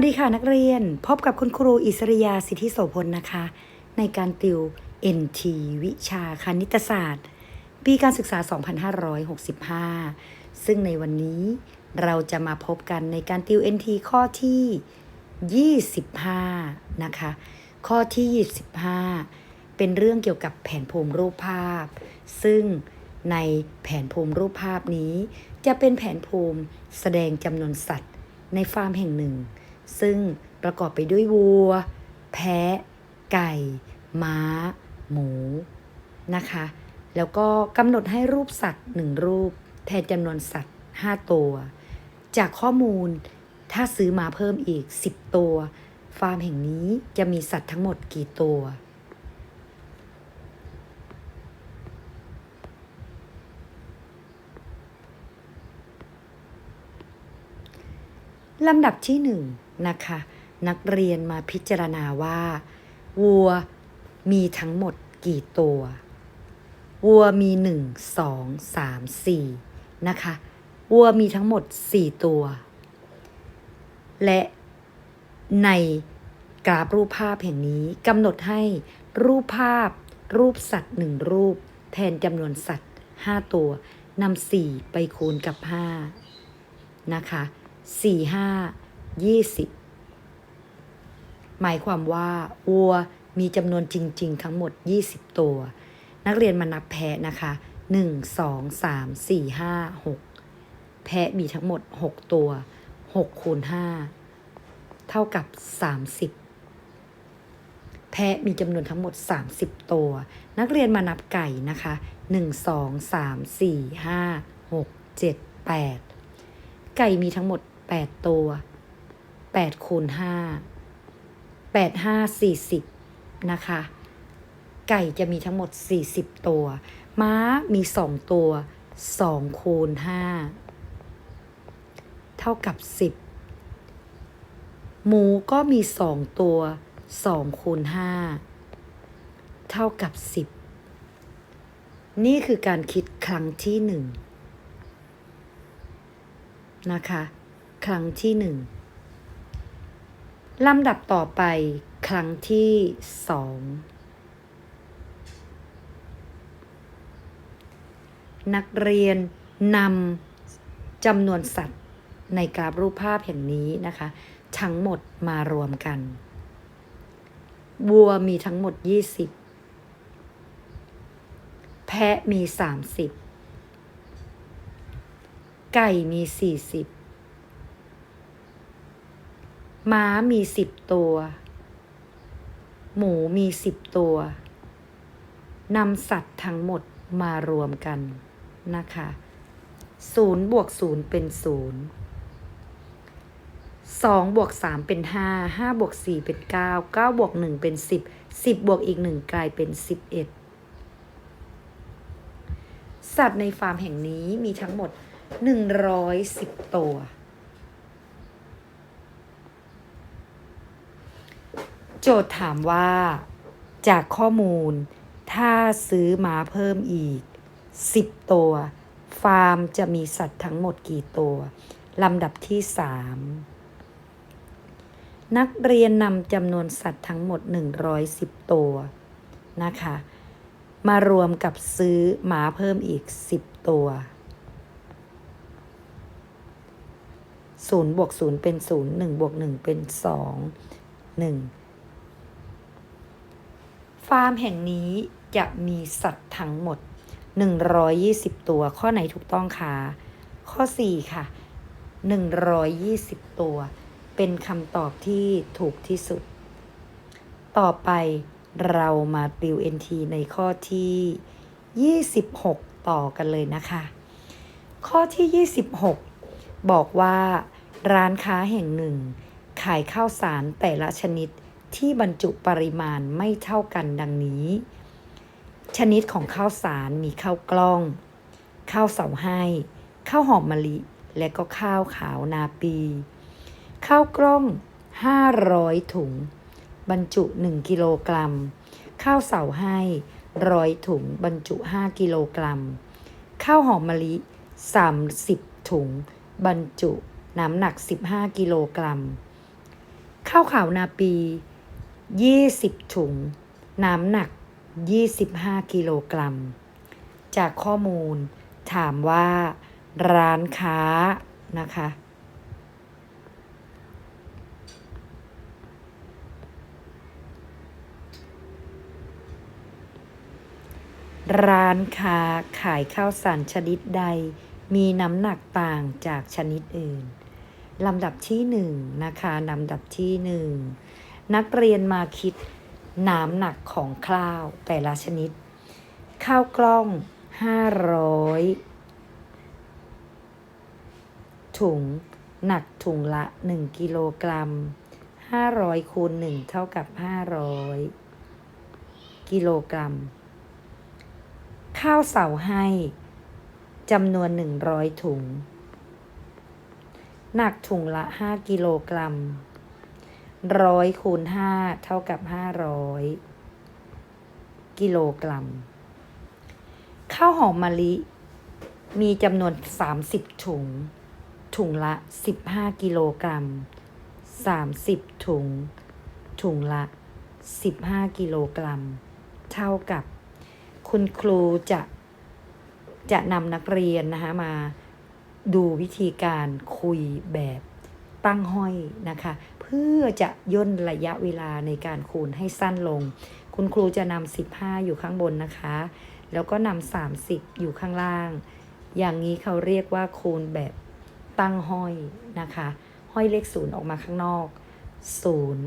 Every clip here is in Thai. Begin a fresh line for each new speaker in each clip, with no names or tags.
วัสดีค่ะนักเรียนพบกับคุณครูอิสริยาสิทธิโสพลนะคะ ในการติว NT วิชาคณิตศาสตร์ ปีการศึกษา 2565 ซึ่งในวันนี้เราจะมาพบกันในการติว NT ข้อที่ 25 นะคะ ข้อที่ 25 เป็นเรื่องเกี่ยวกับแผนภูมิรูปภาพ ซึ่งในแผนภูมิรูปภาพนี้ จะเป็นแผนภูมิแสดงจำนวนสัตว์ในฟาร์มแห่งหนึ่ง ซึ่งประกอบไปด้วยวัว แพะ ไก่ ม้า หมู นะคะ แล้วก็กำหนดให้รูปสัตว์หนึ่งรูป แทนจำนวนสัตว์ 5 ตัว จากข้อมูลถ้าซื้อมาเพิ่มอีก 10 ตัว ฟาร์มแห่งนี้จะมีสัตว์ทั้งหมดกี่ตัวลำดับที่หนึ่ง นะคะ นักเรียนมาพิจารณาว่า วัวมีทั้งหมดกี่ตัว วัวมีหนึ่งสองสามสี่นะคะ วัวมีทั้งหมดสี่ตัว และในกราฟรูปภาพแห่งนี้กำหนดให้รูปภาพ รูปสัตว์หนึ่งรูป แทนจำนวนสัตว์ห้าตัวนำสี่ไปคูณกับห้านะคะสี่ห้ายี่สิบหมายความว่าวัวมีจำนวนจริง ๆ ทั้งหมด 20 ตัว นักเรียนมานับแพะนะคะ 1 2 3 4 5 6 แพะมีทั้งหมด 6 ตัว 6 คูณ 5 เท่ากับ 30 แพะมีจำนวนทั้งหมด 30 ตัว นักเรียนมานับไก่นะคะ 1 2 3 4 5 6 7 8 ไก่มีทั้งหมด 8 ตัว 8คูณ5 8 5 40 นะคะ ไก่จะมีทั้งหมด 40 ตัว ม้ามี 2 ตัว 2 คูณ 5 เท่ากับ 10 หมูก็มี 2 ตัว 2 คูณ 5 เท่ากับ 10 นี่คือการคิดครั้งที่หนึ่งนะคะ ครั้งที่หนึ่ง ลำดับต่อไปครั้งที่สองนักเรียนนำจำนวนสัตว์ในกราฟรูปภาพแห่งนี้นะคะ ทั้งหมดมารวมกันวัวมีทั้งหมด 20 แพะมี 30 ไก่มี 40 ม้ามีสิบตัว หมูมีสิบตัวนำสัตว์ทั้งหมดมารวมกันนะคะศูนย์บวกศูนย์เป็นศูนย์สองบวกสามเป็นห้าห้าบวกสี่เป็นเก้าเก้าบวกหนึ่งเป็นสิบสิบบวกอีกหนึ่งกลายเป็นสิบเอ็ดสัตว์ในฟาร์มแห่งนี้มีทั้งหมดหนึ่งร้อยสิบตัว โจทย์ถามว่า จากข้อมูล ถ้าซื้อมาเพิ่มอีก 10 ตัว ฟาร์มจะมีสัตว์ทั้งหมดกี่ตัวลำดับที่ 3 นักเรียนนำจำนวนสัตว์ทั้งหมด 110 ตัวนะคะ มารวมกับซื้อหมาเพิ่มอีก 10 ตัว0บวก0เป็น 0 1บวก1เป็น 2 1 ฟาร์มแห่งนี้จะมีสัตว์ทั้งหมด 120 ตัว ข้อไหนถูกต้องคะข้อ 4 ค่ะ 120 ตัว เป็นคำตอบที่ถูกที่สุด ต่อไปเรามาติว NT ในข้อที่ 26 ต่อกันเลยนะคะ ข้อที่ 26 บอกว่า ร้านค้าแห่งหนึ่ง ขายข้าวสารแต่ละชนิด ที่บรรจุปริมาณไม่เท่ากันดังนี้ ชนิดของข้าวสารมีข้าวกล้อง ข้าวเสาให้ข้าวหอมมะลิ และก็ข้าวขาวนาปี ข้าวกล้อง 500 ถุง บรรจุ 1 กิโลกรัม ข้าวเสาให้ร้อยถุง บรรจุ 5 กิโลกรัม ข้าวหอมมะลิ 30 ถุง บรรจุ น้ำหนัก 15 กิโลกรัม ข้าวขาวนาปี 20 ถุง น้ำหนัก 25 กิโลกรัม จากข้อมูลถามว่าร้านค้านะคะ ร้านค้าขายข้าวสารชนิดใด มีน้ำหนักต่างจากชนิดอื่นลำดับที่หนึ่งนะคะลำดับที่หนึ่ง นักเรียนมาคิดน้ำหนักของข้าวแต่ละชนิด ข้าวกล้อง 500 ถุง หนักถุงละ 1 กิโลกรัม 500คูณ1เท่ากับ 500 กิโลกรัม ข้าวเสาให้จำนวน 100 ถุง หนักถุงละ 5 กิโลกรัม ร้อยคูณ5เท่ากับ500กิโลกรัม ข้าวหอมมะลิ มีจำนวน30ถุง ถุงละ15กิโลกรัม30ถุง ถุงละ15กิโลกรัม เท่ากับ คุณครูจะจะนำนักเรียนนะคะมาดูวิธีการคุยแบบ ตั้งห้อยนะคะ เพื่อจะย่นระยะเวลาในการคูณให้สั้นลง คุณครูจะนำ15 อยู่ข้างบนนะคะ แล้วก็นำ30 อยู่ข้างล่าง อย่างนี้เขาเรียกว่าคูณแบบตั้งห้อยนะคะ ห้อยเลขศูนย์ออกมาข้างนอกศูนย์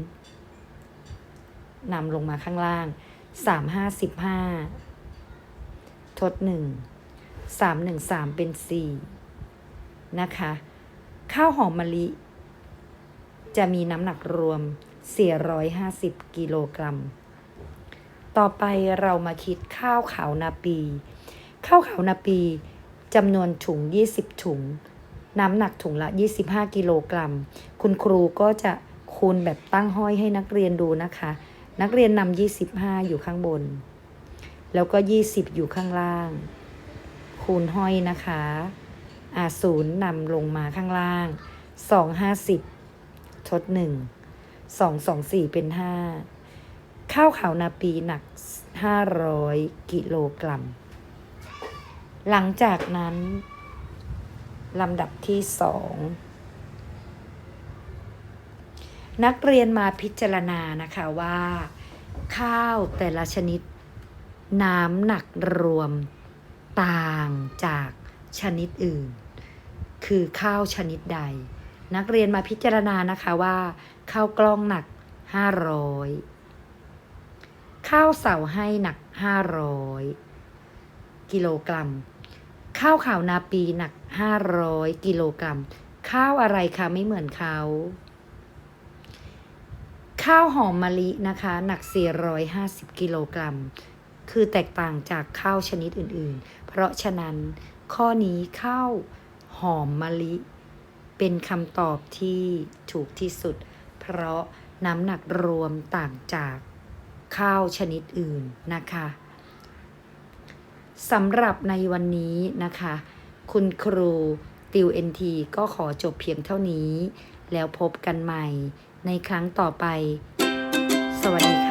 นำลงมาข้างล่างสามห้าสิบห้าทดหนึ่งสามหนึ่งสามเป็นสี่นะคะ ข้าวหอมมะลิ จะมีน้ำหนักรวม 450 กิโลกรัม ต่อไปเรามาคิดข้าวขาวนาปี ข้าวขาวนาปีจำนวนถุง 20 ถุง น้ำหนักถุงละ 25 กิโลกรัม คุณครูก็จะคูณแบบตั้งห้อยให้นักเรียนดูนะคะ นักเรียนนำ25 อยู่ข้างบน แล้วก็ 20 อยู่ข้างล่าง คูณห้อยนะคะ อ่าศูนย์นำลงมาข้างล่าง 250 ทด1 224เป็น5ข้าวขาวนาปีหนัก500กิโลกรัม หลังจากนั้นลำดับที่สองนักเรียนมาพิจารณานะคะว่า ข้าวแต่ละชนิด น้ำหนักรวมต่างจากชนิดอื่น คือข้าวชนิดใด นักเรียนมาพิจารณานะคะว่าข้าวกล้องหนัก500ข้าวเสาให้หนัก500กิโลกรัม ข้าวขาวนาปีหนัก500กิโลกรัม ข้าวอะไรคะไม่เหมือนเขาข้าวหอมมะลินะคะ หนัก 450 กิโลกรัม คือแตกต่างจากข้าวชนิดอื่น ๆ เพราะฉะนั้นข้อนี้ข้าวหอมมะลิ เป็นคำตอบที่ถูกที่สุด เพราะน้ำหนักรวมต่างจากข้าวชนิดอื่นนะคะสำหรับในวันนี้นะคะ คุณครูติว NT ก็ขอจบเพียงเท่านี้ แล้วพบกันใหม่ในครั้งต่อไป สวัสดี